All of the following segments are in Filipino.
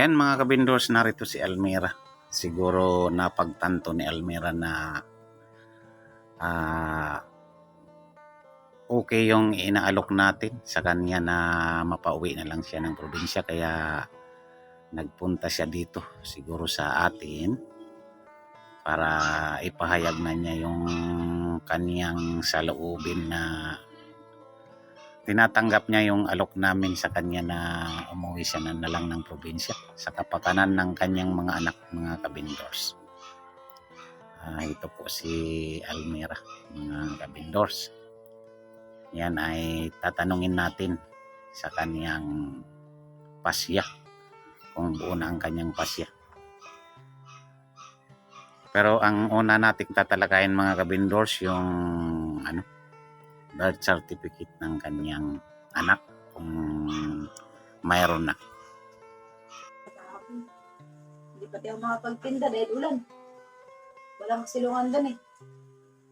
Ayan mga kabindors, narito si Almira. Siguro napagtanto ni Almira na ah, okay yung inaalok natin sa kanya na mapauwi na lang siya ng probinsya kaya nagpunta siya dito siguro sa atin para ipahayag na niya yung kaniyang saloobin na tinatanggap niya yung alok namin sa kanya na umuwi siya na, na lang ng probinsya sa kapakanan ng kanyang mga anak, mga kabindors. Ah, ito po si Almira, mga kabindors. Yan ay tatanungin natin sa kanyang pasya, kung buo na ang kanyang pasya. Pero ang una nating tatalakayin mga kabindors, yung ano, birth certificate ng kanyang anak kung mayroon na. Hindi pati ako makapagtinda dahil ulan. Walang silungan doon eh.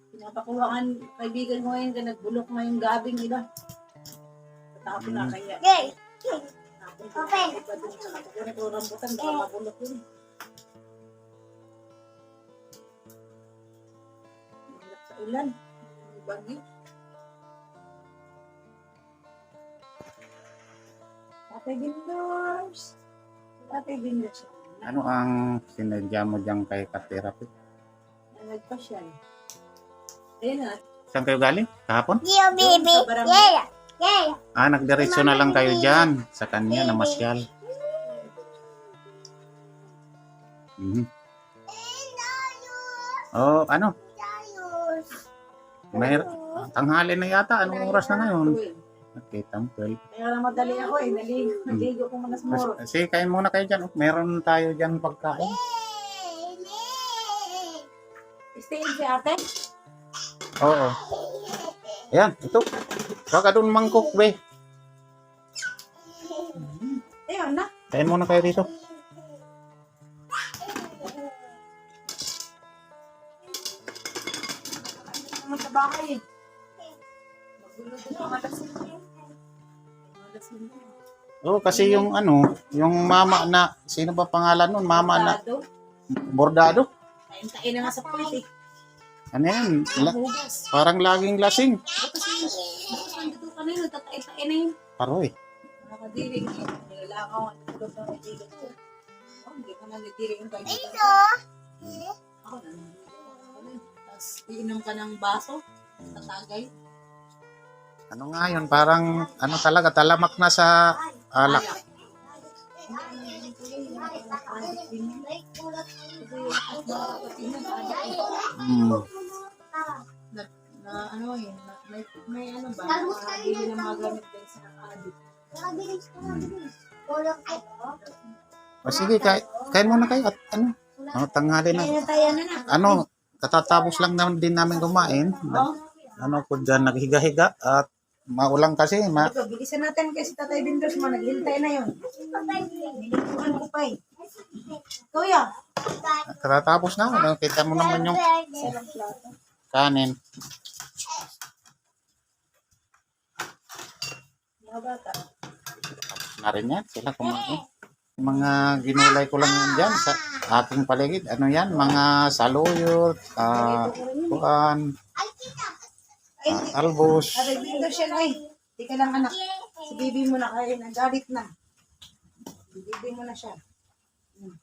Pinapakuhaan kaibigan ko ngayon ka nagbulok na yung gabing iba. Tatapon na Hmm. kaya. Yay! Sa katukunan ko rambutan. Baka mabulok yun. Sa ulan. Bagyo. Tatay Bindors. Tatay Bindors. Ano ang sinadya mo dyan kay ka-therapy? Nagpasyal. Ayun na. Saan kayo galing? Kahapon? Yeah, baby. Yeah. Yeah. Ah, nagdiretso na lang kayo dyan sa kanya na masyal. Mhm. Oh, ano? May tanghali na yata. Anong oras na ngayon? Okay, tampel. Kaya lang madali ako eh. Naligo, naligo ko muna sa moro. Sige, kain muna kayo dyan. Meron tayo dyan pagkain. Stay si ate. Oo. Ayan, ito. Huwag ka doon mangkok, be. Ayun na. Kain muna kayo dito. Oo, kasi yung ano, yung mama na, sino ba pangalan nun? Mama na, Tado. bordado. Kain-kain na nga sa puwit eh. Ano yan? La- Hugas. parang laging lasing. Bukas na. Bukas na dito kanina. Tatay-tay na yun. Paroy. Nakadirig. Nilalakaw ang tulog ng kaibigan ko. Oh, hindi ko nandidirig yung kaibigan ko. Ako na. Tapos iinom ka ng baso. Tatagay. Ano nga yun? Parang, ano talaga, talamak na sa alak. Mm. na, na ano na, may, may ano ba, nakabili ng mga gamit din sa adik. O sige, kain, kain muna kayo at ano, ano tanghali na. Na na. Ano, katatapos lang naman din namin kumain. Ano ko dyan, naghiga-higa at maulang kasi. Ma ito, bilisan natin kasi Tatay Binders mo, naghintay na yun. Nilikuhan ko pa eh. Kuya, katatapos na. Ano, kita mo naman yung kanin. Mga bata. na rin yan. Sila kumain. Mga ginulay ko lang yan dyan sa aking paligid. Ano yan? Mga saluyot, ah, kuan, Ah, albos. Tatay Binders yan ay. Di ka lang anak. Si Bibi mo na kayo, nagalit na. Si Bibi mo na siya. Hmm.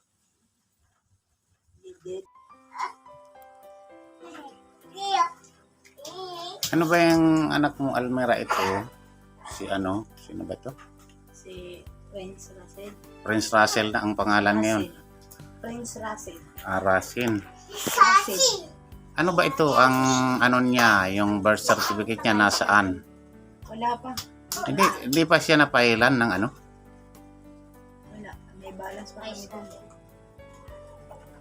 Ano ba yung anak mo, Almera, ito? Si ano? Sino ba to? Si Prince Russell. Prince Russell na ang pangalan ngayon. Prince Russell. Arasin. Russell. Ano ba ito ang ano niya, yung birth certificate niya nasaan? Wala pa. Hindi, hindi pa siya napailan ng ano? Wala. May balance pa kami doon.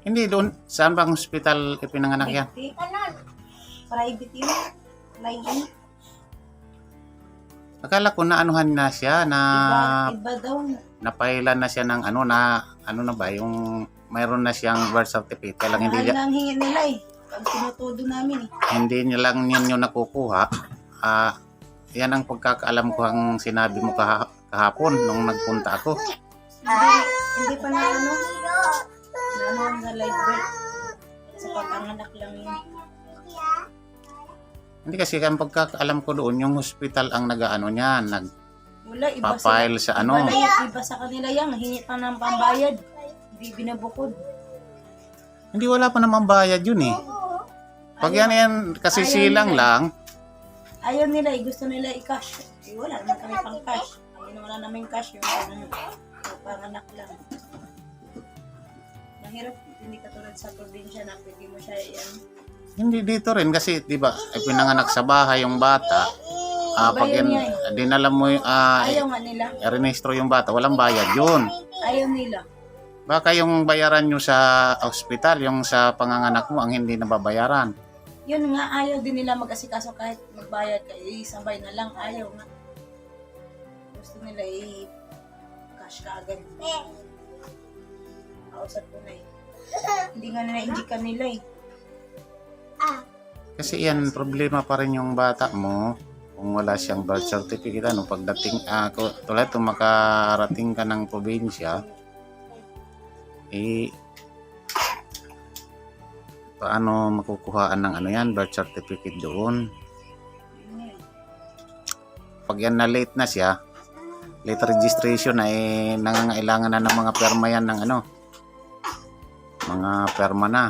Hindi doon. Saan bang hospital ipinanganak yan? Private. Private yun. Private. Akala ko na anuhan na siya na Iba, iba daw. napailan na siya ng ano na ano na ba yung mayroon na siyang birth certificate lang hindi lang hingin nila eh. Pag tinutudo namin eh. hindi niya lang ninyo nakukuha ah yan ang pagkakaalam ko ang sinabi mo kaha- kahapon nung nagpunta ako Hindi, Hindi pa na ano. Na ano na live birth. Sa pagkanganak lang yun. Hindi kasi ang pagkakaalam ko doon, yung hospital ang nag-ano niyan, Wala, iba nagpa-file sa ano. Iba, na yun, iba sa kanila yan. Hingi pa ng pambayad. Hindi binabukod. Hindi wala pa naman bayad yun eh. Pag yan yan, kasi Ayaw silang nila. lang, Ayaw nila, eh, gusto nila i-cash. Eh, wala naman kami pang cash. Kami wala namin cash yung ano, panganak lang. Mahirap, hindi katulad sa probinsya na pwede mo siya yan. hindi dito rin kasi 'di ba, eh, pinanganak sa bahay yung bata. Ah, pag Bayad yan, niya dinala mo yung ah, Ayaw nga nila. i-rehistro yung bata, walang bayad yun. Ayaw nila. Baka yung bayaran nyo sa ospital, yung sa panganganak mo, ang hindi nababayaran. Yun nga, ayaw din nila mag-asikaso kahit magbayad ka. Isabay na lang, ayaw nga. Gusto nila i-cash ka agad. Kausap ko na eh. Hindi nga na hindi ka nila eh. Kasi yan, problema pa rin yung bata mo kung wala siyang birth certificate. Ano, pagdating, ah, tulad kung makarating ka ng probinsya, eh, paano makukuhaan ng ano yan, birth certificate doon? Pag yan na late na siya, late registration na eh, nangangailangan na ng mga perma yan ng ano, mga perma na.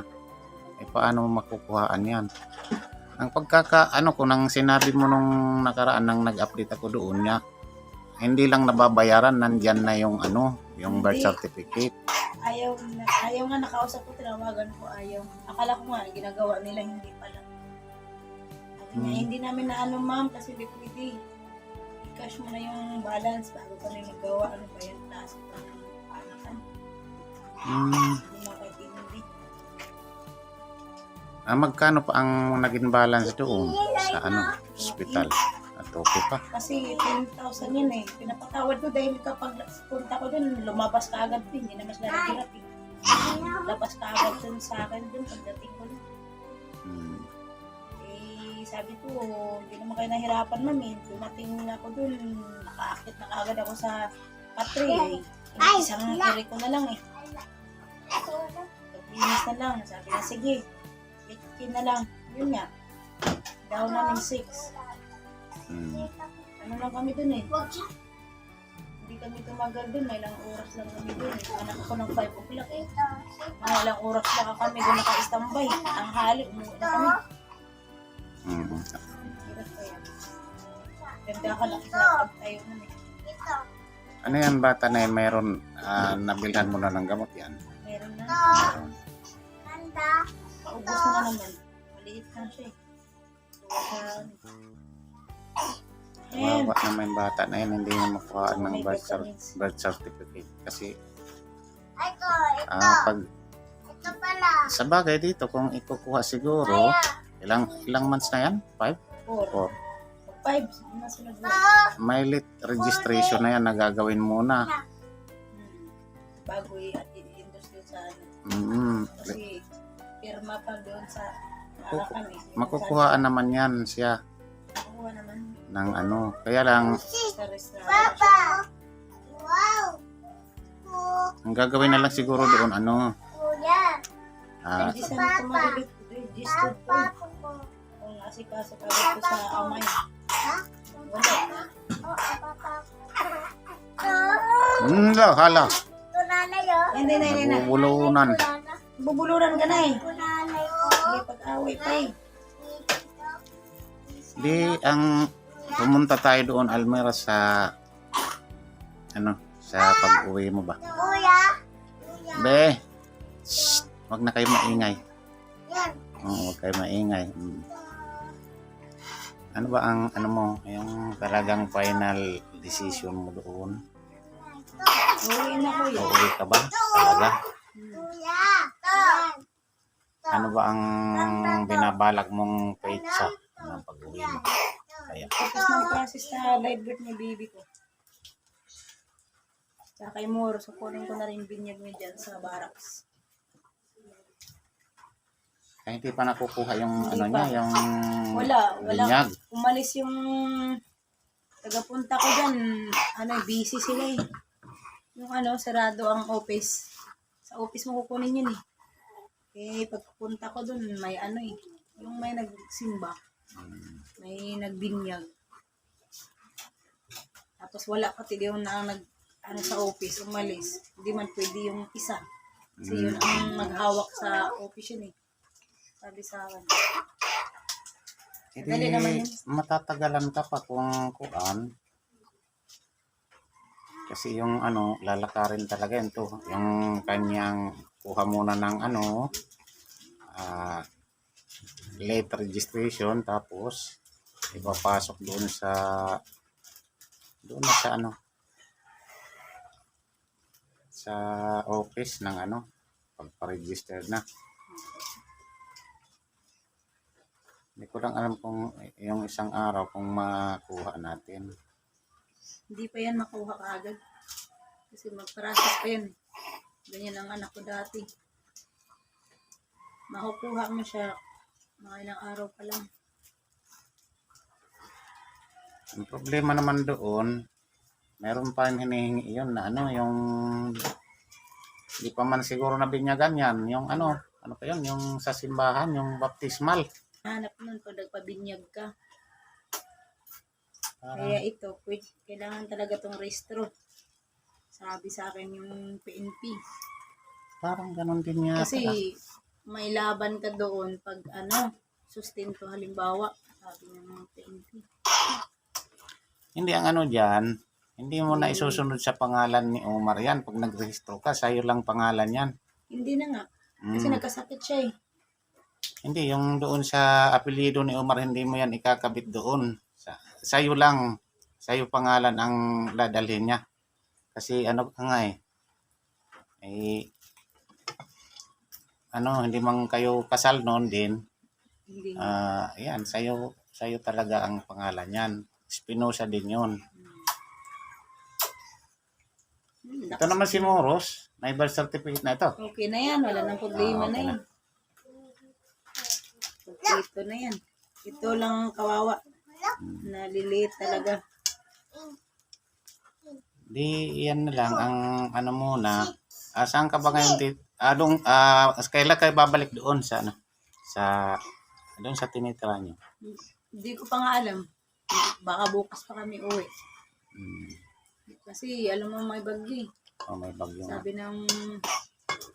Eh, paano makukuhaan yan? Ang pagkaka, ano ko, nang sinabi mo nung nakaraan nang nag-update ako doon niya, hindi lang nababayaran, nandyan na yung ano, yung birth Hindi. certificate. Ayaw, na, ayaw nga nakausap ko, tinawagan ko, ayaw. Akala ko nga, ginagawa nila, hindi pala. Sabi niya, Hmm. hindi namin na ano ma'am, kasi hindi pwede. I-cash mo na yung balance bago kami magawa. Ano ba yan? Taas pa ng panakan. Hmm. Hindi hindi. Ah, magkano pa ang naging balance doon sa ano, hospital? Okay pa. Kasi 10,000 yun eh. Pinapatawad ko dahil kapag punta ko dun, lumabas ka agad din. Hindi naman sila naghirap eh. Labas ka agad dun sa akin dun pagdating ko dun. Hmm. Eh, sabi ko, hindi naman kayo nahirapan ma'am eh. Dumating ako dun, nakaakit na kaagad ako sa patri eh. Isang kiri ko na lang eh. Paglinis na lang. Sabi na, sige, 18 na lang. Yun nga. Down namin 6. Hmm. Ano lang kami dun eh. Hindi kami tumagal dun. May ilang oras lang kami dun eh. Anak ko ng 5 o'clock eh. Mga ilang oras lang kami dun naka-standby. Ang hali, umuwi na kami. Hirap ko yan. Ganda ka lang tayo nun eh. Ano yan, bata na mayroon, ah, nabilhan mo na ng gamot yan. Meron na. Mayroon. Paubos na naman. Maliit na siya eh. Ayan. Kawawa naman yung bata na yan, hindi na makuha ng May birth, cer- birth certificate. Kasi, Ito, ito. ah, pag, Ito pala. sa bagay dito, kung ikukuha siguro, ilang, ilang months na yan? Five? Four. Four. Five. Ano? May late registration na yan na gagawin muna. Hmm. Bago i-industry sa ano. Mm, Kasi pirma pa doon sa Kuku- Arakan eh. makukuhaan naman yan siya Makukuha naman ng ano. Kaya lang. Papa. Wow. Ku- ang gagawin na lang siguro doon, ano, Kuya. ah, Hindi sa nito magalit. Registered po. Papa ko. Kung asikaso ka dito sa amay. Wala. Oo, papa ko. hmm, la, hala, Ito nanay oh. Hindi, hindi, hindi. hindi. bubulunan. Nana. Bubuluran ka na eh. Ito nanay ko. Hindi pag-away pa eh. Di, ang pumunta tayo doon, Almira, sa, ano, sa pag-uwi mo ba? Kuya. Be, shh, wag na kayo maingay. Yan. Oo, wag kayo maingay. Mm. Ano ba ang, ano mo, yung talagang final decision mo doon? Uwi na kuya. Uuwi ka ba? Talaga? Kuya. Ano ba ang binabalak mong petsa ng pag-uwi mo? Kaya, Tapos ng process sa live birth ni baby ko. Tsaka kay Moro, so kunin ko na rin binyag niya dyan sa barracks. kaya hindi pa nakukuha yung Hindi ano pa. niya, yung Wala, wala. linyag. Umalis yung tagapunta ko dyan. Ano, busy sila eh. yung ano, sarado ang office. Sa office mo kukunin yun eh. Eh, pagpunta ko dun, may ano eh. Yung may nagsimba. May nagbinyag. Tapos wala pati yung na nag ano sa office, umalis. Hindi man pwede yung isa. Kasi yun ang maghawak sa office yun eh. Sabi sa akin. Hindi, Dali naman yun. matatagalan ka pa kung kuan. Kasi yung ano, lalakarin talaga yun to. Yung kanyang kuha muna ng ano, ah, late registration tapos ipapasok doon sa doon na sa ano sa office ng ano pagpa-register na. Hindi ko lang alam kung yung isang araw kung makuha natin. Hindi pa yan makuha kaagad. Kasi mag-process pa yan. Ganyan ang anak ko dati. Makukuha mo siya mga ilang araw pa lang. Ang problema naman doon, meron pa rin hinihingi yun na ano, yung hindi pa man siguro nabinyagan yan. Yung ano, ano pa yun, yung sa simbahan, yung baptismal. Hanap nun pag nagpabinyag ka. Parang, Kaya ito, pwede, kailangan talaga tong restro. Sabi sa akin yung PNP. parang ganun din yata. Kasi may laban ka doon pag ano, sustento halimbawa. Sabi ng PNP. Hindi ang ano dyan, hindi mo na isusunod sa pangalan ni Omar yan. Pag nagrehistro ka, sa'yo lang pangalan yan. Hindi na nga. Kasi Mm. nagkasakit siya eh. Hindi, yung doon sa apelyido ni Omar, hindi mo yan ikakabit doon. Sa, sa'yo lang, sa'yo pangalan ang dadalhin niya. Kasi ano ka nga eh, eh, ano, hindi man kayo kasal noon din, ah, yan, sa'yo, sa'yo talaga ang pangalan yan. Spinoza din yun. Hmm, Ito naman si Moros, may birth certificate na ito. Okay na yan. Wala nang problema Ah, na okay yan. Ito na yan. Ito lang ang kawawa. Naliliit talaga. Di, yan na lang, ang ano muna, ah, saan ka ba ngayon dito? Ah, doon, ah, kailan kayo babalik doon sa, ano, sa, doon sa tinitira nyo? Hindi ko pa nga alam. Baka bukas pa kami uwi. Hmm. Kasi alam mo may bagyo eh. Oh, may bagyo nga. Sabi ng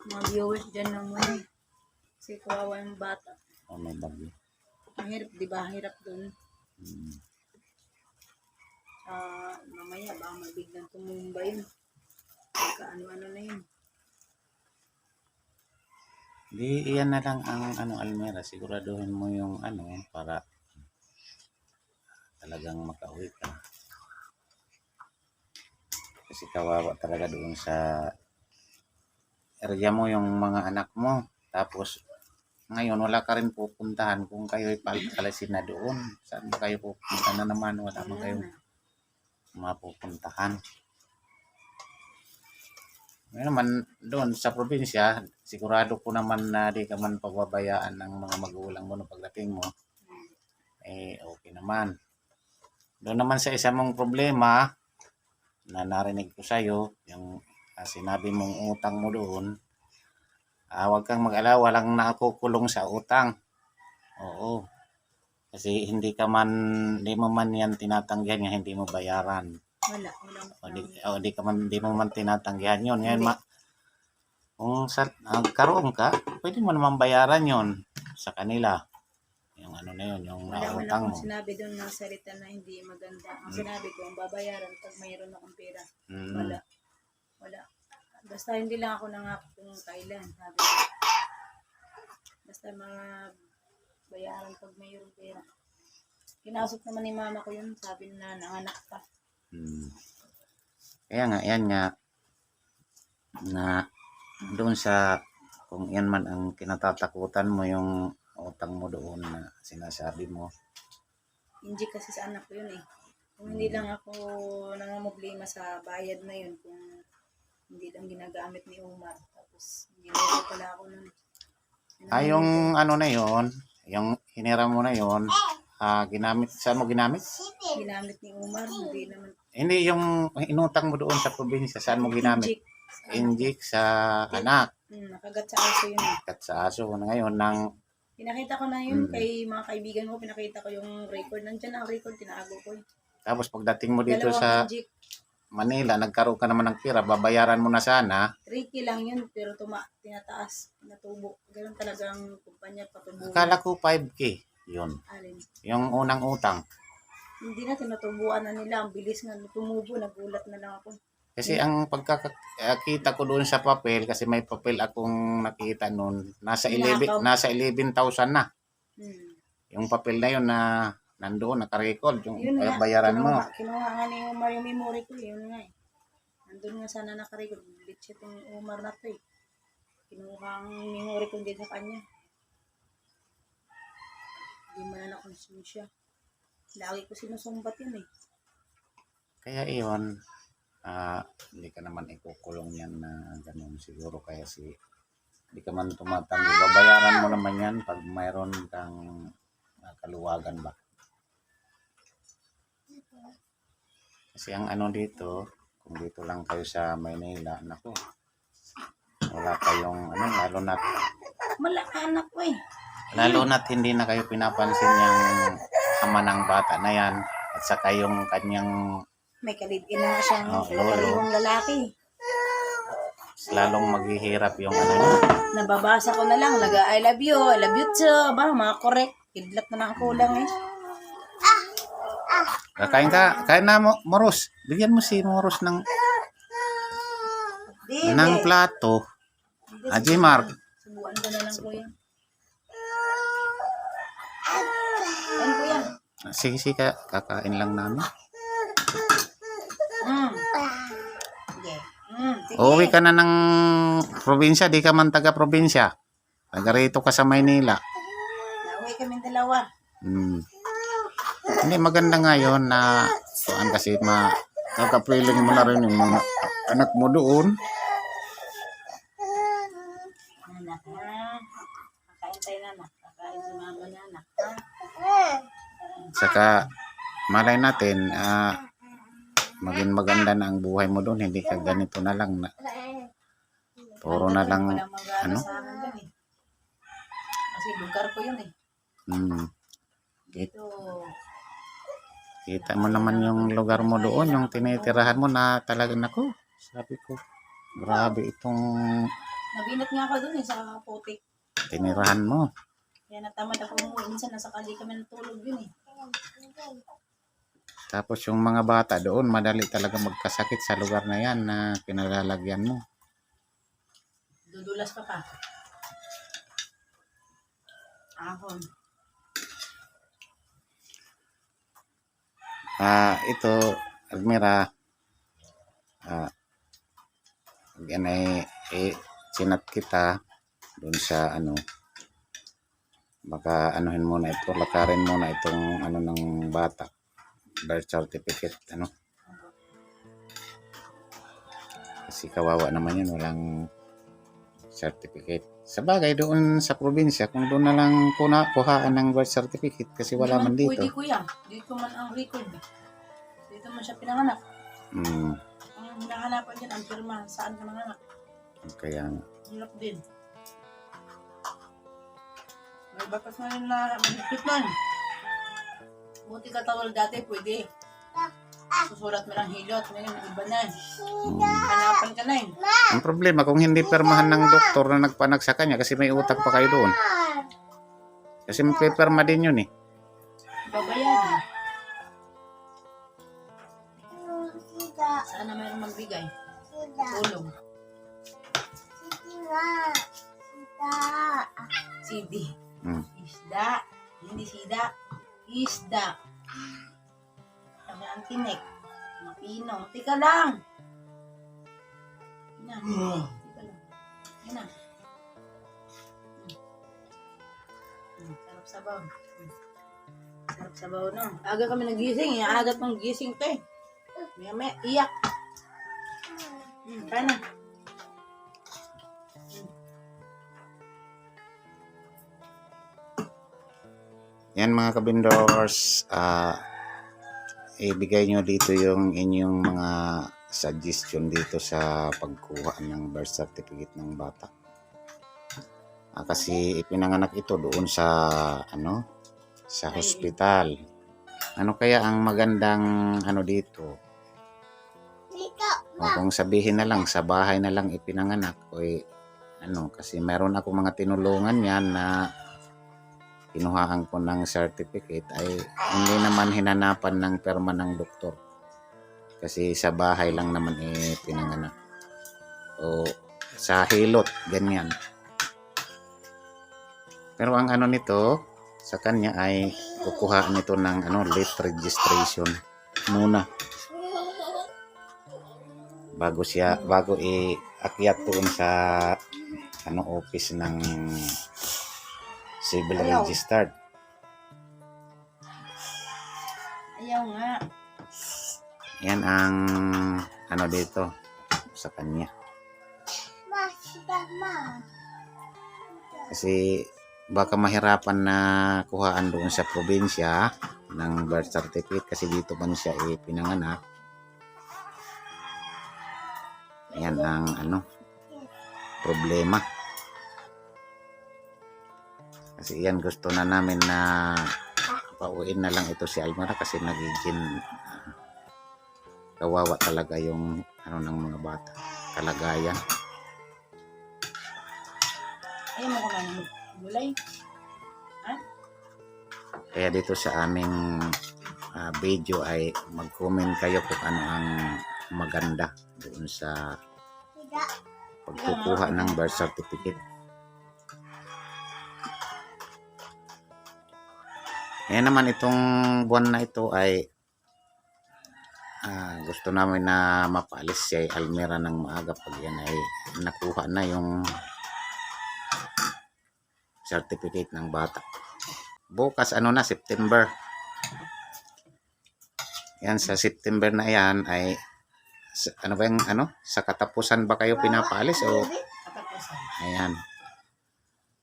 mga viewers dyan ng muna. Kasi kawawa yung bata. Oh, may bagyo. Ang hirap, di ba? Ang hirap doon. Hmm. Ah, mamaya baka mabiglang tumumba yun. Pagka ano-ano na yun. Di, iyan na lang ang ano, Almera. Siguraduhin mo yung ano, para talagang makauwi ka. Kasi kawawa talaga doon sa area mo yung mga anak mo. Tapos, ngayon, wala ka rin pupuntahan kung kayo ipalisin na doon. Saan kayo pupunta na naman? Wala mo Wala kayo na. mapupuntahan. Ngayon naman, doon sa probinsya, sigurado ko naman na di ka man pababayaan ng mga magulang mo no pagdating mo. Eh, okay naman. Doon naman sa isa mong problema, na narinig ko sa'yo, yung ah, sinabi mong utang mo doon, ah, huwag kang mag-alala, walang nakukulong sa utang. Oo. Kasi hindi ka man, hindi mo man yan tinatanggihan nga hindi mo bayaran. Wala. Walang O di, o di ka man, di mo man tinatanggihan yun. Ngayon, ma, kung sa, nagkaroon ka, pwede mo naman bayaran yun sa kanila. Yung ano na yun, yung Wala man nautang mo. akong sinabi doon na salita na hindi maganda. Ang sinabi ko, ang babayaran pag mayroon akong pera. Mm. Wala. Wala. Basta hindi lang ako nangako kung kailan. Sabi ko. Basta mga bayaran pag mayroong pera. Kinasok naman ni mama ko yun. Sabi na nanganak pa. Mm. Kaya nga, yan nga, na doon sa, kung yan man ang kinatatakutan mo yung utang mo doon na sinasabi mo. Hindi kasi sa anak ko yun eh. Kung hindi lang ako nangamoblema sa bayad na yun, kung hindi lang ginagamit ni Umar. Tapos, hindi na pala ako nun. Ah, yung ano na yon yung hinira mo na yon ah, ginamit, saan mo ginamit? Ginamit ni Umar. Hindi naman. Hindi yung inutang mo doon sa probinsya, saan mo ginamit? Inject. Sa anak Hmm, nakagat sa aso yun. eh. at sa aso ngayon ng Pinakita ko na yun Mm. kay mga kaibigan ko. Pinakita ko yung record. Nandyan ang record. Tinago ko. yun. tapos pagdating mo dito Dalawang sa inject. Manila, nagkaroon ka naman ng pira, babayaran mo na sana. Tricky lang yun. Pero tuma, tinataas. Natubo. Ganun talagang kumpanya patubo. Akala ko 5K, yun. Alin. Yung unang utang. Hindi na tinutubuan na nila. Ang bilis nga tumubo. Nagulat na lang ako. Kasi ang pagkakita ko doon sa papel, kasi may papel akong nakita noon, nasa 11, Nakaw. nasa 11,000 na. Hmm. Yung papel na yun na nandoon, nakarecord, yung Yun nga. bayaran mo. kinuha, Kinuha nga ni Umar yung memory ko. Yun nga eh. Nandun nga sana nakarecord. Legit yung Umar na to eh. Kinuha ang memory ko din sa kanya. Hindi mo na na-consume siya. Lagi ko sinusumbat yun eh. Kaya iyon, ah, hindi ka naman ikukulong yan na ganun siguro kaya si hindi ka man tumatanggi. Babayaran mo naman yan pag mayroon kang ah, kaluwagan ba. Kasi ang ano dito, kung dito lang kayo sa Maynila, nako, wala kayong, ano, lalo na, Malaki anak ko eh. lalo na't hindi na kayo pinapansin yung ama ng bata na yan at saka yung kanyang May kalidin na nga siyang Oh, lolo. karibong lalaki. lalong maghihirap yung ano niya. Nababasa ko na lang. Naga, I love you. I love you too. Ba, mga correct. Kidlat na lang kulang eh. Kakain ka, kain na mo, Moros. Bigyan mo si Moros ng, Hindi, ng plato. Aji Mark. Subuan ko na lang. Ano kuya? Sige, sige, ka- kakain lang namin. Mm. Sige. Mm. Uuwi ka na ng probinsya, di ka man taga probinsya. Taga rito ka sa Maynila. Nauwi kami dalawa. Hmm. Hindi, maganda nga yun na kuan kasi ma kakapiling mo na rin yung mga anak mo doon. Anak. Kakain na si mama na anak. Saka malay natin, ah, maging maganda na ang buhay mo doon. Hindi ka ganito na lang na puro na lang ano? Kasi lugar ko yun eh. Hmm. Dito. Kita mo naman yung lugar mo doon, yung tinitirahan mo na talaga nako. Sabi ko, grabe itong Nabinat nga ako dun eh sa putik. tinirahan mo. Kaya natamad ako umuwi. Minsan nasa kali kami natulog yun eh. Tapos yung mga bata doon, madali talaga magkasakit sa lugar na yan na pinalalagyan mo. Dudulas ka pa. Ahon. Ah, ito, Almira, ah, yan ay, eh, sinat kita doon sa ano, baka anuhin muna ito, lakarin muna itong ano ng bata, birth certificate, ano. Kasi kawawa naman yun, walang certificate. Sa bagay, doon sa probinsya, kung doon na lang kuna, kuhaan ng birth certificate kasi wala man dito. Pwede kuya. Dito man ang record. Dito man siya pinanganak. Hmm, Ang hinahanapan dyan, ang pirma. Saan ka nanganak? kaya nga. Hirap din. May batas na yun na mahigpit nun. Buti ka tawal dati, pwede. Susulat mo lang hilot. Ngayon, iba na. Hanapan ka na yun. Ang problema kung hindi permahan ng doktor na nagpanak sa kanya kasi may utang pa kayo doon. Kasi magpipirma din yun eh. Babayaran. Sida, Sana mayroong magbigay. sida, Tulong. sida, sida. CD. Hmm. Isda. Hindi sida. Isda. Kami ang tinik. Mapino. Tika lang. Yan na. Tika lang. Yan na. Hmm. Sarap sabaw. Hmm. Sarap sabaw no. Aga kami nagising. Aga pang gising to eh. Maya. Iyak. Hmm, kaya na. Yan mga kabindors, ah, ibigay nyo dito yung inyong mga suggestion dito sa pagkuha ng birth certificate ng bata. Ah, kasi ipinanganak ito doon sa ano sa hospital. Ano kaya ang magandang ano dito? O kung sabihin na lang sa bahay na lang ipinanganak o ano kasi meron ako mga tinulungan yan na kinuhaan ko ng certificate ay hindi naman hinanapan ng perma ng doktor. Kasi sa bahay lang naman eh pinanganak. O sa hilot, ganyan. Pero ang ano nito, sa kanya ay kukuhaan nito ng ano, late registration muna bago siya bago i-akyat sa ano office ng civil Ayaw. registered. Ayaw nga. Yan ang ano dito sa kanya. Kasi baka mahirapan na kuhaan doon sa probinsya ng birth certificate kasi dito man siya ipinanganak. Yan ang ano problema. Kasi yan gusto na namin na pauwiin na lang ito si Almara kasi nagiging ah, kawawa talaga yung ano ng mga bata. Kalagayan. Ayaw mo kumain ng gulay. Kaya dito sa aming ah, video ay mag-comment kayo kung ano ang maganda doon sa pagkukuha ng birth certificate. Kaya naman itong buwan na ito ay ah, gusto namin na mapaalis si Almira ng maaga pag yan ay nakuha na yung certificate ng bata. Bukas ano na September. Yan sa September na yan ay ano ba yung ano sa katapusan ba kayo pinapaalis o. Ayan.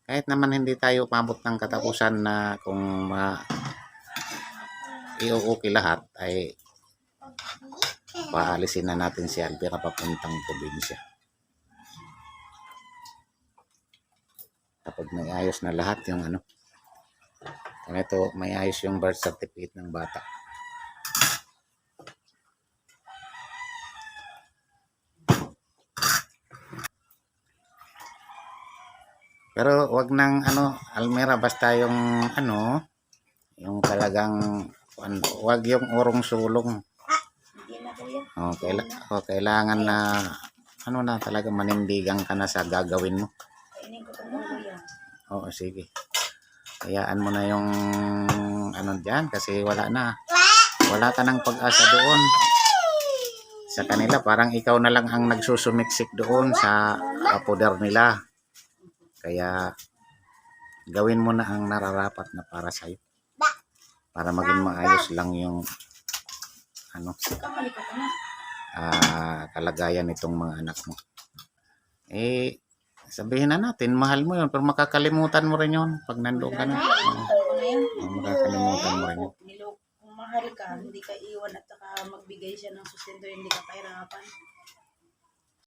Kahit naman hindi tayo pabot ng katapusan na kung ma i-okay lahat ay paalisin na natin si Alvira papuntang probinsya. Kapag may ayos na lahat yung ano. Kaya ito, may ayos yung birth certificate ng bata. Pero wag nang ano, Almera basta yung ano, yung talagang ano, wag yung urong sulong. Oh, kaila, oh, kailangan na ano na talaga manindigan ka na sa gagawin mo. Oo, sige. Hayaan mo na yung ano diyan kasi wala na. Wala ka ng pag-asa doon. Sa kanila parang ikaw na lang ang nagsusumiksik doon sa poder nila. Kaya gawin mo na ang nararapat na para sa'yo. Para maging maayos lang yung ano ah, kalagayan nitong mga anak mo. Eh, sabihin na natin, mahal mo yun, pero makakalimutan mo rin yun pag nandoon ka na. Yan. oo, makakalimutan mo rin yun. Kung mahal ka, hindi ka iwan at saka magbigay siya ng sustento, hindi ka pahirapan.